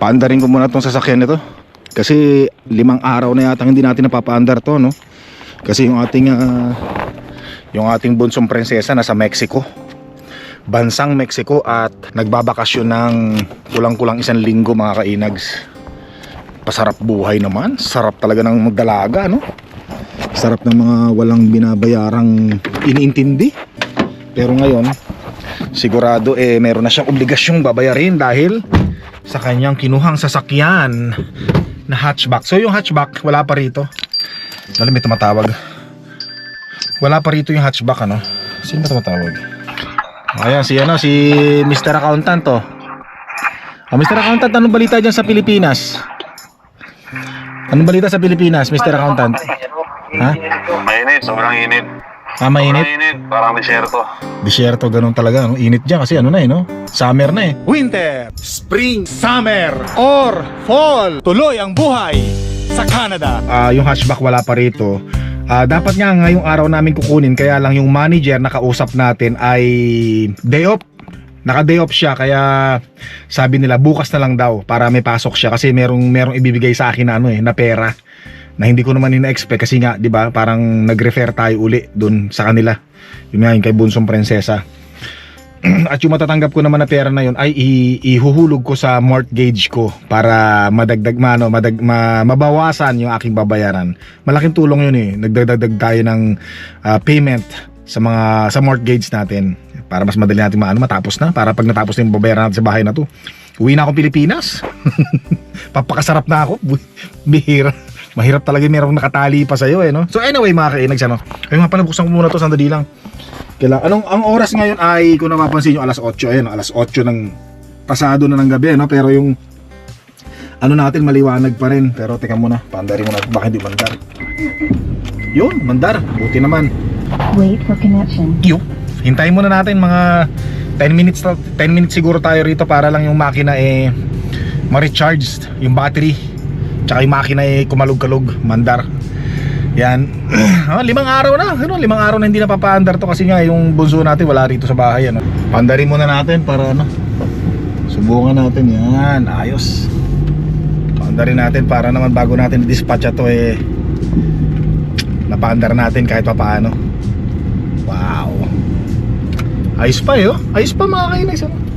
paandarin ko muna tong sasakyan nito. Kasi limang araw na yata hindi natin napapaandar to, no? Kasi yung ating ah, yung ating bunsong prinsesa nasa Mexico. Bansang Mexico at nagbabakasyon ng kulang-kulang isang linggo mga kainags. Pasarap buhay naman. Sarap talaga ng magdalaga, no? Sarap ng mga walang binabayarang iniintindi. Pero ngayon, sigurado eh meron na siyang obligasyong babayarin dahil sa kanyang kinuhang sasakyan na hatchback. So yung hatchback, wala pa rito. Dali may tumatawag. Wala pa rito yung hatchback ano. Sino ba tumatawag? Ayan, si ano, si Mr. Accountant to. Ah, Mr. Accountant, anong balita dyan sa Pilipinas? Anong balita sa Pilipinas, Mr. Accountant? Ha? Mainit, sobrang init. Ah, mainit? Sobrang init, parang disyerto. Disyerto, ganun talaga. No? Init dyan kasi ano na eh, no? Summer na eh. Winter, Spring, Summer, or Fall. Tuloy ang buhay sa Canada. Ah, yung hatchback wala pa rito. Ah, dapat nga ngayong araw namin kukunin kaya lang yung manager na kausap natin ay day off. Naka day off siya kaya sabi nila bukas na lang daw para may pasok siya kasi merong merong ibibigay sa akin na ano eh na pera na hindi ko naman ina-expect kasi nga 'di ba parang nag-refer tayo uli doon sa kanila. Yun nga yung kay Bunsong Prinsesa. At yung matatanggap ko naman na pera na yun ay ihuhulog ko sa mortgage ko para madagdag mano, madag, ma, mabawasan yung aking babayaran. Malaking tulong yun eh. Nagdagdag tayo ng ah, payment sa mga sa mortgage natin para mas madali natin maano matapos na para pag natapos na yung babayaran natin sa bahay na to. Uwi na akong Pilipinas. Papakasarap na ako. Bihira. Mahirap talaga merong nakatali pa sa'yo eh no. So anyway mga kainags ano. Ay mga panabuksan ko muna to sandali lang. Kailangan, anong, ang oras ngayon ay, kung napapansin nyo, alas 8. Ayun, alas 8 ng pasado na ng gabi, no? Pero yung, ano natin, maliwanag pa rin. Pero teka muna, paandarin muna, baka hindi mandar. Yun, mandar. Buti naman. Wait for connection. Yo, hintayin muna natin mga 10 minutes, 10 minutes siguro tayo rito para lang yung makina eh, ma-recharge yung battery. Tsaka yung makina eh, kumalog-kalog, mandar. Yan. ah, limang araw na. Ano, limang araw na hindi napapaandar to kasi nga yung bunso natin wala rito sa bahay. Ano. Pandarin muna natin para ano. Subukan natin. Yan. Ayos. Pandarin natin para naman bago natin i-dispatch to eh napaandar natin kahit pa paano. Wow. Ayos pa eh. Oh. Ayos pa mga kainis. Ano.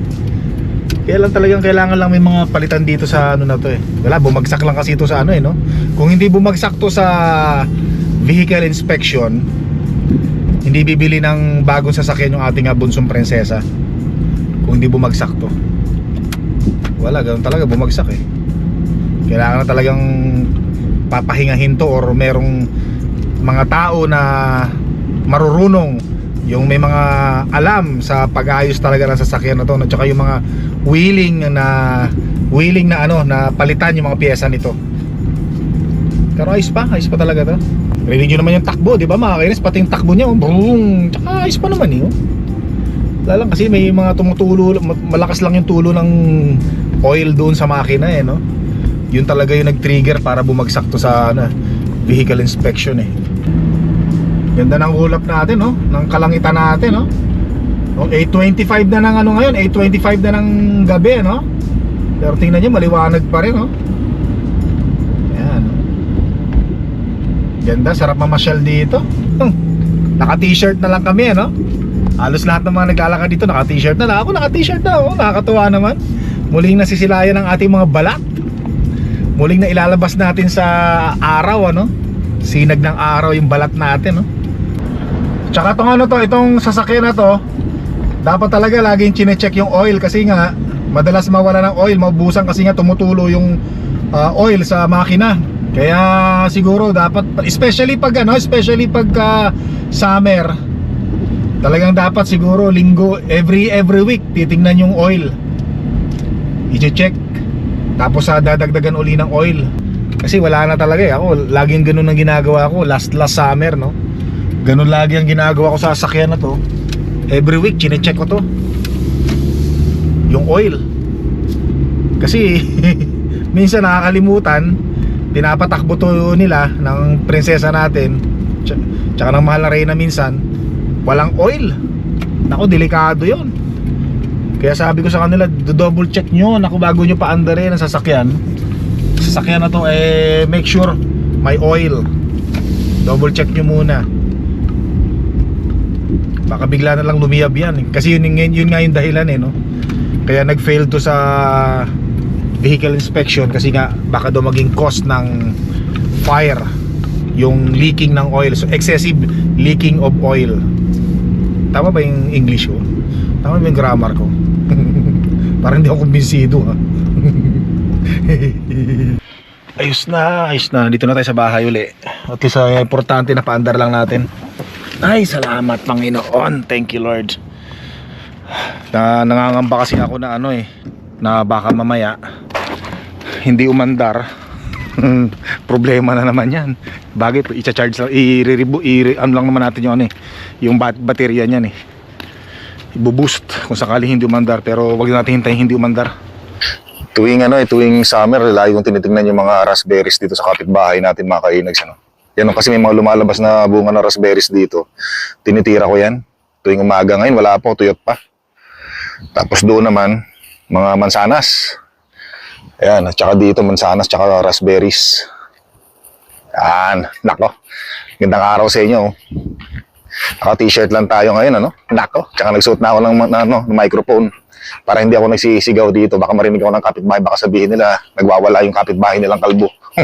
Kaya lang talagang kailangan lang may mga palitan dito sa ano na to eh. Wala, bumagsak lang kasi ito sa ano eh, no? Kung hindi bumagsak to sa vehicle inspection, hindi bibili ng bagong sasakyan yung ating ah, bunsong prinsesa. Kung hindi bumagsak to. Wala, ganun talaga, bumagsak eh. Kailangan na talagang papahingahin to or merong mga tao na marurunong yung may mga alam sa pag-ayos talaga ng sasakyan na to at saka yung mga willing na willing na ano na palitan yung mga piyesa nito. Pero ayos pa ayos pa talaga to. Rinig nyo naman yung takbo di ba mga kainis? Pati yung takbo niya oh, boom! Tsaka ayos pa naman eh oh. Wala lang kasi may mga tumutulo malakas lang yung tulo ng oil doon sa makina eh no? Yun talaga yung nag-trigger para bumagsak to sa ano, vehicle inspection eh Ganda ng ulap natin, no? Ng kalangitan natin, no? Oh, 8.25 na ng ano ngayon, 8.25 na ng gabi, no? Pero tingnan nyo, maliwanag pa rin, no? Ayan. Ganda, sarap mamasyal dito. Hmm. Naka-t-shirt na lang kami, no? Halos lahat ng mga naglalakad dito, naka-t-shirt na lang. Ako naka-t-shirt na, oh. Nakakatuwa naman. Muling nasisilayan ng ating mga balat. Muling na ilalabas natin sa araw, ano? Sinag ng araw yung balat natin, no? Tsaka tong ano to, itong sasakyan na to, dapat talaga laging chine-check yung oil kasi nga madalas mawala ng oil, maubusan kasi nga tumutulo yung ah, oil sa makina. Kaya siguro dapat especially pag ano, especially pag ah, summer, talagang dapat siguro linggo every every week titingnan yung oil. I-check. Tapos sa dadagdagan uli ng oil. Kasi wala na talaga eh. Ako, laging ganun ang ginagawa ko last last summer, no? Ganun lagi ang ginagawa ko sa sasakyan na to. Every week, chine-check ko to. Yung oil. Kasi, minsan nakakalimutan, pinapatakbo to nila ng prinsesa natin, tsa- tsaka ng mahal na reyna minsan, walang oil. Nako, delikado yon. Kaya sabi ko sa kanila, double check nyo naku bago nyo paandarin ang sasakyan. Sasakyan na to eh make sure may oil. Double check nyo muna. Baka bigla na lang lumiyab yan. eh. Kasi yun, yun, yun nga yung dahilan eh no. Kaya nag-fail to sa vehicle inspection kasi nga baka daw maging cause ng fire yung leaking ng oil. So excessive leaking of oil. Tama ba yung English ko? Tama ba yung grammar ko? Parang hindi ako kumbinsido ha. ayos na, ayos na. Dito na tayo sa bahay uli. At least uh, importante na paandar lang natin. Ay, salamat Panginoon. Thank you Lord. Na nangangamba kasi ako na ano eh, na baka mamaya hindi umandar. Problema na naman 'yan. Bagay, i-charge lang, i-rebo, i ano lang naman natin yung ano eh, yung bat baterya niyan eh. Ibo-boost kung sakali hindi umandar pero wag natin hintayin hindi umandar. Tuwing ano eh, tuwing summer, lagi kong tinitingnan yung mga raspberries dito sa kapitbahay natin mga kainags ano. Yan oh, kasi may mga lumalabas na bunga ng raspberries dito. Tinitira ko yan. Tuwing umaga ngayon, wala pa, tuyot pa. Tapos doon naman, mga mansanas. Ayan, at saka dito mansanas, tsaka raspberries. Yan, nako. Gandang araw sa inyo. Oh. Naka t-shirt lang tayo ngayon, ano? Nako, tsaka nagsuot na ako ng, ano, ng microphone. Para hindi ako nagsisigaw dito. Baka marinig ako ng kapitbahay. Baka sabihin nila, nagwawala yung kapitbahay nilang kalbo.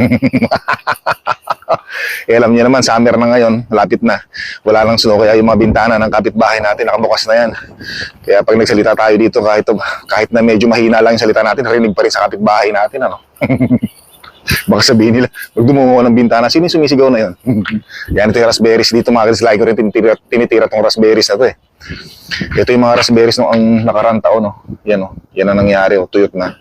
eh, alam niyo naman, summer na ngayon, malapit na. Wala lang snow, kaya yung mga bintana ng kapitbahay natin, nakabukas na yan. Kaya pag nagsalita tayo dito, kahit, kahit na medyo mahina lang yung salita natin, narinig pa rin sa kapitbahay natin, ano? Baka sabihin nila, pag dumungo ng bintana, sino yung sumisigaw na yun? yan, ito yung raspberries dito, mga kalis, lagi ko rin tinitira, tinitira tong raspberries na to eh. Ito yung mga raspberries nung ang nakarang taon, no? Yan, oh. Yan ang nangyari, oh. tuyot na.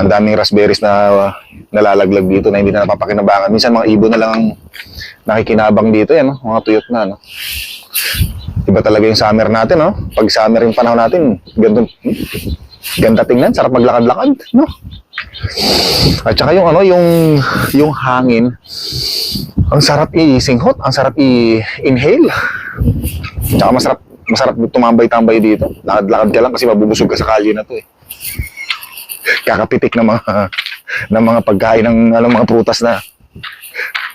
Ang daming raspberries na uh, nalalaglag dito na hindi na napapakinabangan. Minsan mga ibon na lang ang nakikinabang dito, yan, no? mga tuyot na. No? Iba talaga yung summer natin, no? Pag summer yung panahon natin, hmm? Ganda tingnan, sarap maglakad-lakad, no? At saka yung ano, yung yung hangin, ang sarap i-singhot, ang sarap i-inhale. Tsaka masarap masarap tumambay-tambay dito. Lakad-lakad ka lang kasi mabubusog ka sa kalye na to eh. Kakapitik ng mga ng mga pagkain ng ano, mga prutas na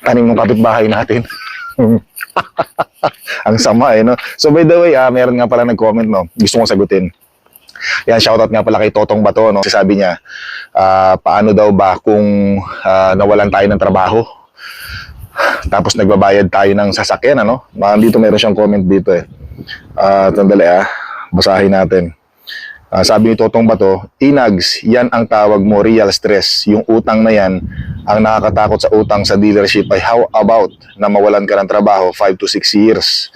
tanim ng kapitbahay natin. ang sama eh, no? So by the way, ah, meron nga pala nag-comment, no? Gusto kong sagutin. Yan, shoutout nga pala kay Totong Bato, no? Sabi niya, ah, paano daw ba kung ah, nawalan tayo ng trabaho? Tapos nagbabayad tayo ng sasakyan, ano? Ah, dito meron siyang comment dito eh. Ah, tandali ah, basahin natin. Ah, sabi ni Totong Bato, Inags, yan ang tawag mo real stress. Yung utang na yan, ang nakakatakot sa utang sa dealership ay how about na mawalan ka ng trabaho 5 to 6 years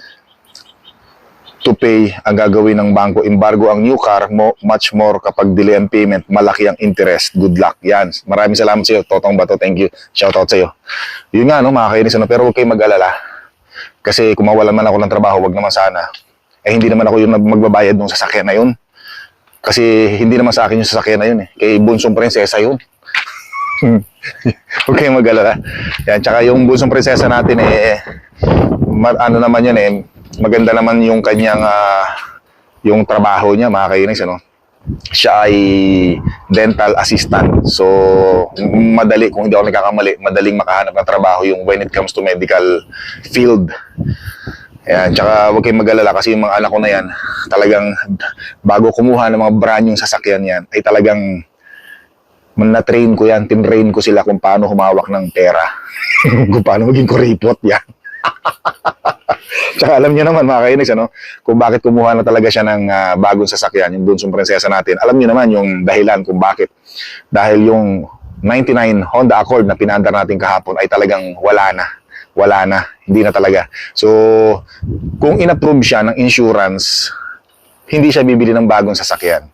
to pay ang gagawin ng bangko. Embargo ang new car mo, much more kapag delay ang payment, malaki ang interest. Good luck. Yan. Maraming salamat sa iyo, Totong Bato. Thank you. Shout out sa iyo. Yun nga, no, mga kainis, ano, pero huwag kayong mag-alala. Kasi kung mawalan man ako ng trabaho, wag naman sana. Eh, hindi naman ako yung magbabayad ng sasakyan na yun. Kasi hindi naman sa akin yung sasakyan na yun eh. Kay Bunsong Prinsesa yun. Huwag kayong mag-alala. Yan, tsaka yung Bunsong Prinsesa natin eh, ano naman yun eh, maganda naman yung kanyang ah, yung trabaho niya, mga kainis, ano? Siya ay dental assistant. So, madali, kung hindi ako nagkakamali, madaling makahanap ng trabaho yung when it comes to medical field. Ayan, tsaka huwag kayong mag-alala kasi yung mga anak ko na yan, talagang bago kumuha ng mga brand yung sasakyan yan, ay talagang na-train ko yan, tinrain ko sila kung paano humawak ng pera. kung paano maging kuripot yan. Tsaka alam niyo naman mga kainis, ano, kung bakit kumuha na talaga siya ng ah, bagong sasakyan, yung bunsong prinsesa natin. Alam niyo naman yung dahilan kung bakit. Dahil yung 99 Honda Accord na pinandar natin kahapon ay talagang wala na. Wala na. Hindi na talaga. So, kung inapprove siya ng insurance, hindi siya bibili ng bagong sasakyan.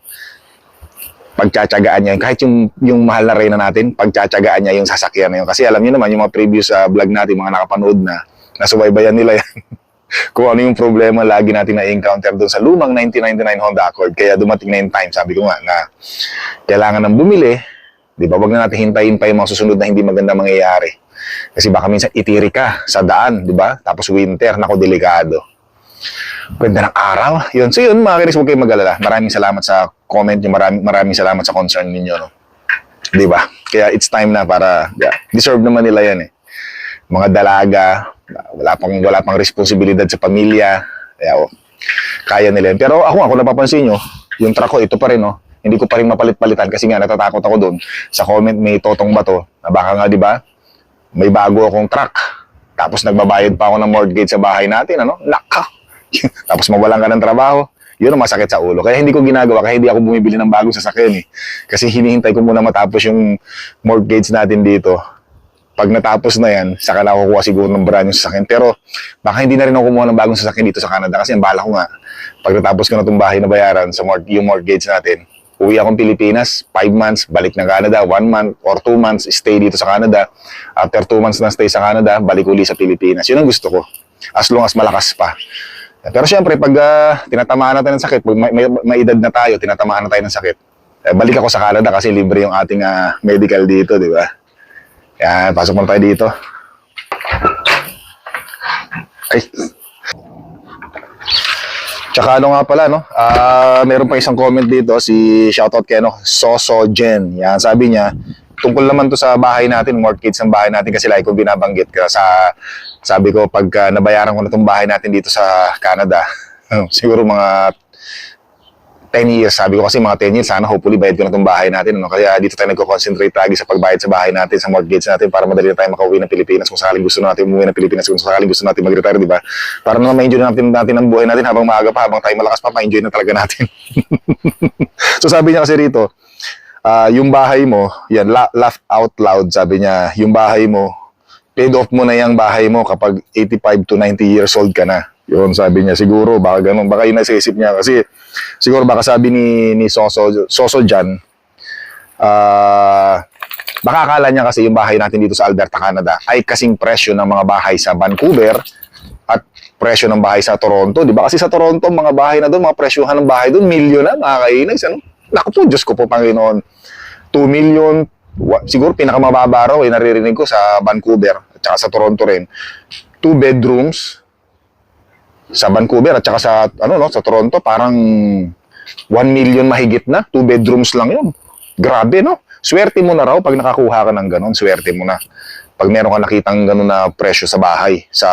Pagtsatsagaan niya, kahit yung, yung mahal na reyna natin, pagtsatsagaan niya yung sasakyan na yun. Kasi alam niyo naman, yung mga previous ah, vlog natin, mga nakapanood na, nasubaybayan nila yan. kung ano yung problema lagi natin na-encounter doon sa lumang 1999 Honda Accord. Kaya dumating na yung time, sabi ko nga, na kailangan ng bumili, di ba? Wag na natin hintayin pa yung mga susunod na hindi maganda mangyayari. Kasi baka minsan itiri ka sa daan, di ba? Tapos winter, nako delikado. Ganda ng araw. Yun. So yun, mga kinis, huwag kayong mag-alala. Maraming salamat sa comment nyo. Maraming, maraming salamat sa concern ninyo. No? Di ba? Kaya it's time na para, yeah, deserve naman nila yan eh. Mga dalaga, wala pang, wala pang responsibilidad sa pamilya. Kaya, oh, kaya nila. Pero ako, ako napapansin nyo, yung truck ko, ito pa rin, no? Hindi ko pa rin mapalit-palitan kasi nga natatakot ako doon. Sa comment may totong bato na baka nga, di ba, may bago akong truck. Tapos nagbabayad pa ako ng mortgage sa bahay natin, ano? Naka! Tapos mawalan ka ng trabaho. Yun ang masakit sa ulo. Kaya hindi ko ginagawa, kaya hindi ako bumibili ng bagong sasakyan eh. Kasi hinihintay ko muna matapos yung mortgage natin dito. Pag natapos na yan, saka na ako kukuha siguro ng brand new sasakyan. Pero baka hindi na rin ako kumuha ng bagong sasakyan dito sa Canada kasi ang bala ko nga, pag natapos ko na itong bahay na bayaran sa mort yung mortgage natin, uwi akong Pilipinas, 5 months, balik ng Canada, 1 month or 2 months, stay dito sa Canada. After 2 months na stay sa Canada, balik uli sa Pilipinas. Yun ang gusto ko. As long as malakas pa. Pero syempre, pag ah, tinatamaan natin ng sakit, pag may, may, may edad na tayo, tinatamaan na tayo ng sakit, eh, balik ako sa Canada kasi libre yung ating ah, medical dito, di ba? Yan, pasok muna tayo dito. Ay. Tsaka ano nga pala, no? Ah, meron pa isang comment dito, si shoutout kay ano, Soso Jen. Yan, sabi niya, tungkol naman to sa bahay natin, mortgage ng bahay natin kasi lagi ko binabanggit ka sa sabi ko pag ah, nabayaran ko na tong bahay natin dito sa Canada, siguro mga 10 years, sabi ko kasi mga 10 years, sana hopefully bayad ko na itong bahay natin. Ano? Kaya dito tayo nagko-concentrate lagi sa pagbayad sa bahay natin, sa mortgage natin para madali na tayo makauwi ng Pilipinas kung sakaling gusto natin umuwi ng Pilipinas, kung sakaling gusto natin mag-retire, di ba? Para naman ma-enjoy natin, natin ang buhay natin habang maaga pa, habang tayo malakas pa, ma-enjoy na talaga natin. so sabi niya kasi rito, ah, yung bahay mo, yan, la- laugh out loud, sabi niya, yung bahay mo, paid off mo na yung bahay mo kapag 85 to 90 years old ka na. Yun, sabi niya, siguro, baka ganun, baka yun nasa niya. Kasi, siguro baka sabi ni, ni Soso, Soso dyan, ah, baka akala niya kasi yung bahay natin dito sa Alberta, Canada, ay kasing presyo ng mga bahay sa Vancouver at presyo ng bahay sa Toronto. Di ba? Kasi sa Toronto, mga bahay na doon, mga presyohan ng bahay doon, milyon na, mga kainags, ano? Naku po, Diyos ko po, Panginoon. 2 million, siguro pinakamababa raw, eh, naririnig ko sa Vancouver at sa Toronto rin. Two bedrooms, sa Vancouver at saka sa ano no sa Toronto parang 1 million mahigit na. Two bedrooms lang yun. Grabe no? Swerte mo na raw pag nakakuha ka ng ganun. Swerte mo na. Pag meron ka nakitang ganun na presyo sa bahay sa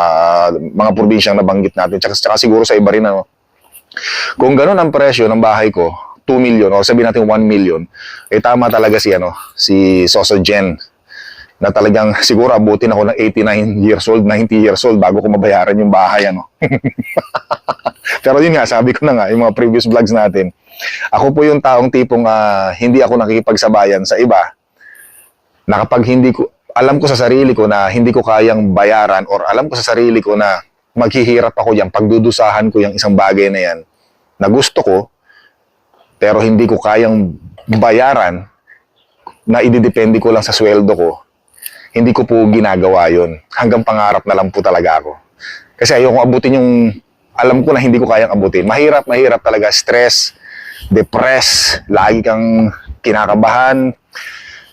mga probinsyang nabanggit natin. Tsaka, tsaka siguro sa iba rin ano. Kung ganun ang presyo ng bahay ko 2 million o sabihin natin 1 million eh tama talaga si ano si Soso Jen na talagang siguro abutin ako ng 89 years old, 90 years old bago ko mabayaran yung bahay ano. Pero yun nga, sabi ko na nga, yung mga previous vlogs natin, ako po yung taong tipong ah, hindi ako nakikipagsabayan sa iba na kapag hindi ko, alam ko sa sarili ko na hindi ko kayang bayaran or alam ko sa sarili ko na maghihirap ako yan, pagdudusahan ko yung isang bagay na yan na gusto ko, pero hindi ko kayang bayaran na ididepende ko lang sa sweldo ko, hindi ko po ginagawa yon Hanggang pangarap na lang po talaga ako. Kasi ayoko abutin yung, alam ko na hindi ko kayang abutin. Mahirap, mahirap talaga. Stress, depress, lagi kang kinakabahan.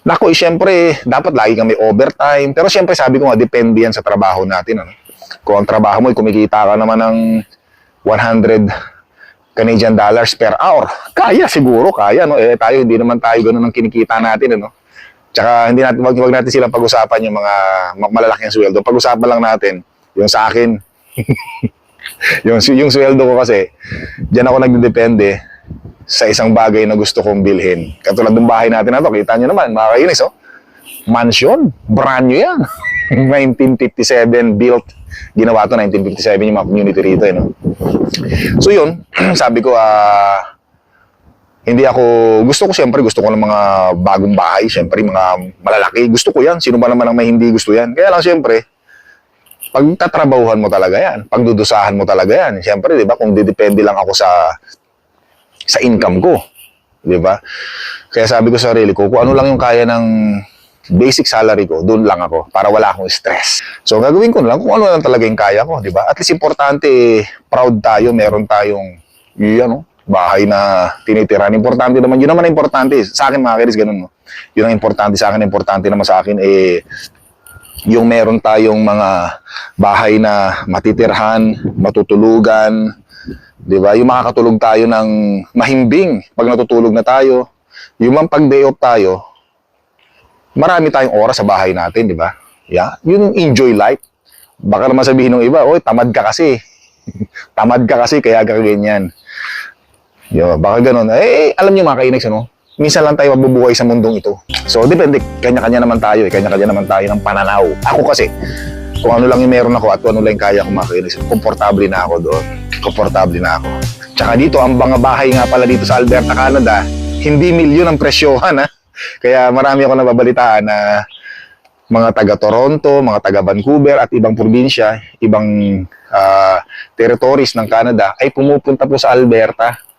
Naku, eh, syempre, dapat lagi kang may overtime. Pero syempre, sabi ko nga, depende yan sa trabaho natin. Ano? Kung ang trabaho mo, kumikita ka naman ng 100 Canadian dollars per hour. Kaya siguro, kaya. No? Eh, tayo, hindi naman tayo ganun ang kinikita natin. Ano? Tsaka hindi natin, wag, wag natin silang pag-usapan yung mga ma- malalaking sweldo. Pag-usapan lang natin yung sa akin. yung, yung sweldo ko kasi, diyan ako nagdedepende sa isang bagay na gusto kong bilhin. Katulad ng bahay natin na to, kita nyo naman, mga oh. Mansion, brand new yan. 1957 built. Ginawa to 1957 yung mga community rito, eh, no? So yun, sabi ko, ah, hindi ako, gusto ko siyempre, gusto ko ng mga bagong bahay, siyempre, mga malalaki. Gusto ko yan. Sino ba naman ang may hindi gusto yan? Kaya lang siyempre, pag tatrabahuhan mo talaga yan, pagdudusahan mo talaga yan. Siyempre, di ba, kung didepende lang ako sa sa income ko, di ba? Kaya sabi ko sa sarili ko, kung ano lang yung kaya ng basic salary ko, doon lang ako para wala akong stress. So, gagawin ko na lang kung ano lang talaga yung kaya ko, di ba? At least importante, proud tayo, meron tayong, yun, ano, bahay na tinitirahan. Importante naman, yun naman ang importante. Sa akin, mga kiris, ganun, no? Yun ang importante sa akin, importante naman sa akin, eh, yung meron tayong mga bahay na matitirhan, matutulugan, Di ba? Yung makakatulog tayo ng mahimbing pag natutulog na tayo. Yung mang pag day off tayo, marami tayong oras sa bahay natin, di ba? Yeah, yun yung enjoy life. Baka naman sabihin ng iba, oy, tamad ka kasi. tamad ka kasi, kaya ka ganyan. Yo, baka ganun. Eh, alam niyo mga kainags, ano? Minsan lang tayo mabubuhay sa mundong ito. So, depende. Kanya-kanya naman tayo. Eh. Kanya-kanya naman tayo ng pananaw. Ako kasi, kung ano lang yung meron ako at kung ano lang yung kaya ko mga kainags, komportable na ako doon. Komportable na ako. Tsaka dito, ang mga bahay nga pala dito sa Alberta, Canada, hindi milyon ang presyohan, ha? Kaya marami ako nababalitaan na mga taga Toronto, mga taga Vancouver at ibang probinsya, ibang ah, territories ng Canada ay pumupunta po sa Alberta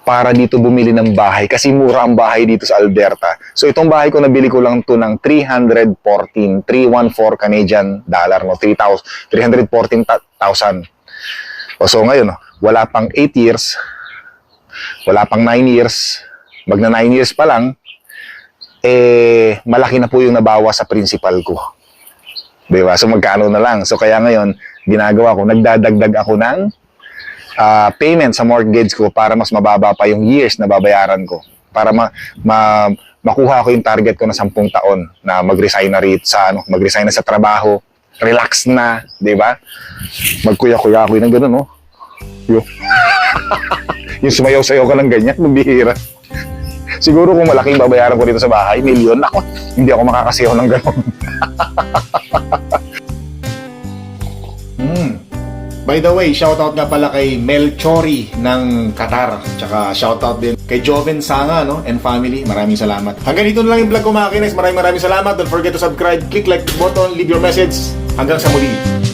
para dito bumili ng bahay kasi mura ang bahay dito sa Alberta. So itong bahay ko nabili ko lang to ng 314, 314 Canadian dollar, no? 3,000, 314,000. O so ngayon, wala pang 8 years, wala pang 9 years, magna 9 years pa lang, eh, malaki na po yung nabawa sa principal ko. Di ba? So, magkano na lang. So, kaya ngayon, ginagawa ko, nagdadagdag ako ng ah, payment sa mortgage ko para mas mababa pa yung years na babayaran ko. Para ma, ma, makuha ko yung target ko na 10 taon na mag-resign na rin sa, ano, mag-resign na sa trabaho, relax na, di ba? Magkuya-kuya ako ng ganun, no? Yung, yung sumayaw-sayaw ka ng ganyan, mabihira. Siguro kung malaking babayaran ko dito sa bahay, milyon, ako, hindi ako makakasiyaw ng gano'n. Hmm. By the way, shoutout nga pala kay Mel Chori ng Qatar. Tsaka shoutout din kay Joven Sanga no? and family. Maraming salamat. Hanggang dito na lang yung vlog ko mga kinex. Maraming maraming salamat. Don't forget to subscribe, click like button, leave your message. Hanggang sa muli.